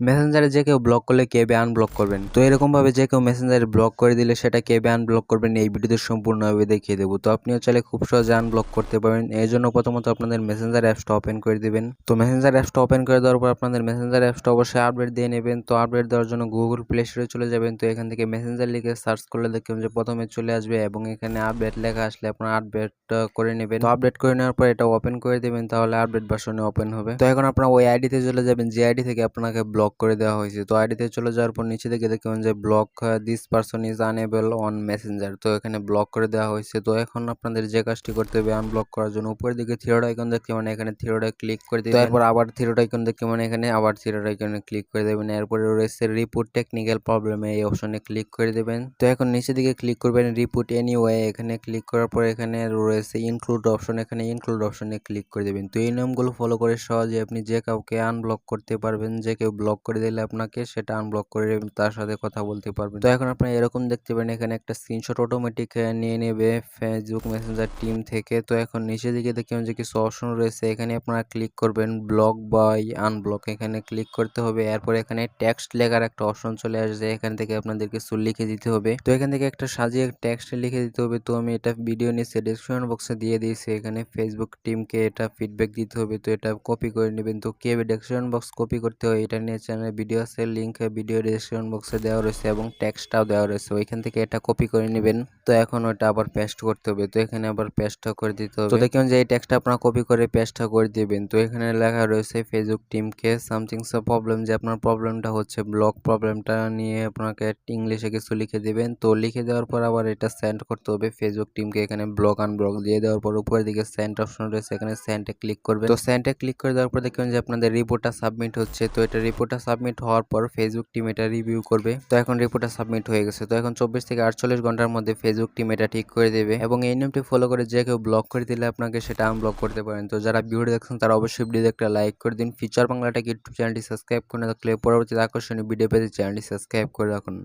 মেসেঞ্জারে যে কেউ ব্লক করলে কেবে আনব্লক করবেন? তো এরকম ভাবে যে কেউ মেসেঞ্জারে ব্লক করে দিলে সেটা কেবে আনব্লক করবেন এই ভিডিওতে সম্পূর্ণভাবে দেখিয়ে দেবো। তো আপনিও চাইলে খুব সহজে আনব্লক করতে পারবেন। এই জন্য প্রথমত আপনাদের মেসেঞ্জার অ্যাপসটা ওপেন করে দিবেন। তো মেসেঞ্জার অ্যাপসটা ওপেন করে দেওয়ার পর আপনাদের মেসেঞ্জার অ্যাপসটা অবশ্যই আপডেট দিয়ে নেবেন। তো আপডেট দেওয়ার জন্য গুগল প্লে স্টোরে চলে যাবেন। তো এখান থেকে মেসেঞ্জার লিখে সার্চ করলে দেখবেন যে প্রথমে চলে আসবে এবং এখানে আপডেট লেখা আসলে আপনার আপডেট করে নেবেন। তো আপডেট করে নেওয়ার পর এটা ওপেন করে দেবেন। তাহলে আপডেট ভার্সনে ওপেন হবে। তো এখন আপনার ওই আইডিতে চলে যাবেন। যে আইডি থেকে আপনাকে ব্লক করে দেওয়া হয়েছে। তো আইডিতে চলে যাওয়ার পর নিচে দিকে দেখবেন যে block this person is unable on messenger তো এখানে ব্লক করে দেওয়া হয়েছে। তো এখন আপনাদের যে কাজটি করতে হবে আনব্লক করার জন্য উপরের দিকে থিরোড আইকন দেখতে মানে এখানে থিরোড ক্লিক করে দিবেন। তারপর আবার থিরোড আইকন দেখতে মানে এখানে আবার থিরোড আইকনে ক্লিক করে দেবেন। এরপরে রয়েছে রিপোর্ট টেকনিক্যাল প্রবলেমে এই অপশনে ক্লিক করে দেবেন। তো এখন নিচে দিকে ক্লিক করবেন রিপোর্ট এনি ওয়ে এখানে ক্লিক করার পর এখানে রয়েছে ইনক্লুড অপশন এখানে ইনক্লুড অপশনে ক্লিক করে দেবেন। তো এই নিয়মগুলো ফলো করে সহজে আপনি যে কাউকে আনব্লক করতে পারবেন যে কেউ ব্লক করে দিলে আপনাকে সেটা আনব্লক করে তার সাথে কথা বলতে পারবেন। তো এখন আপনারা এরকম দেখতে পারেন, এখানে একটা স্ক্রিনশট অটোমেটিক নিয়ে নেবে ফেসবুক মেসেঞ্জার টিম থেকে। তো এখন নিচে দিকে দেখবেন যে কিছু অপশন রয়েছে, এখানে আপনারা ক্লিক করবেন ব্লক বাই আনব্লক এখানে ক্লিক করতে হবে, এরপর এখানে টেক্সট লেখার একটা অপশন চলে আসবে, এখান থেকে আপনাদের কিছু লিখে দিতে হবে। তো এখান থেকে একটা সাজিয়ে টেক্সট লিখে দিতে হবে। তো আমি এটা ভিডিও নিচে ডিসক্রিপশন বক্সে দিয়ে দিয়েছি, এখানে ফেসবুক টিমকে এটা ফিডব্যাক দিতে হবে। তো এটা কপি করে নেবেন। তো কে ডিসক্রিপশন বক্স কপি করতে হয়, এটা নিয়ে চ্যানেলে ভিডিও আছে লিঙ্ক ভিডিও ডিসক্রিপশন বক্সে দেওয়া রয়েছে এবং টেক্সটটাও দেওয়া রয়েছে। ওইখান থেকে এটা কপি করে নেবেন। তো এখন ওটা আবার পেস্ট করতে হবে। তো এখানে আবার পেস্টটা করে দিতে হবে। তো দেখুন যে এই টেক্সটটা আপনারা কপি করে পেস্টটা করে দিবেন। তো এখানে লেখা রয়েছে ফেসবুক টিমকে সামথিং সো প্রবলেম যে আপনার প্রবলেমটা হচ্ছে ব্লক প্রবলেমটা নিয়ে আপনাকে ইংলিশে কিছু লিখে দিবেন। তো লিখে দেওয়ার পর আবার এটা সেন্ড করতে হবে ফেসবুক টিমকে এখানে ব্লক আনব্লক দিয়ে দেওয়ার পর উপরের দিকে সেন্ড অপশন রয়েছে। এখানে সেন্টে ক্লিক করবেন। তো সেন্টে ক্লিক করে দেওয়ার পর দেখবেন যে আপনাদের রিপোর্টটা সাবমিট হচ্ছে। তো এটা রিপোর্টটা সাবমিট হওয়ার পর ফেসবুক টিম এটা রিভিউ করবে। তো এখন রিপোর্টটা সাবমিট হয়ে গেছে। তো এখন চব্বিশ থেকে আটচল্লিশ ঘণ্টার মধ্যে ফেসবুক টিম এটা ঠিক করে দেবে এবং এই নিয়মটি ফলো করে যে কেউ ব্লক করে দিলে আপনাকে সেটা আনব্লক করতে পারেন। তো যারা ভিডিও দেখছেন, তারা অবশ্যই ভিডিও একটা লাইক করে দিন। ফিচার বাংলাটাকে ইউটিউব চ্যানেলটি সাবস্ক্রাইব করে রাখলে পরবর্তীতে আকর্ষণীয় ভিডিও পেতে চ্যানেলটি সাবস্ক্রাইব করে রাখুন।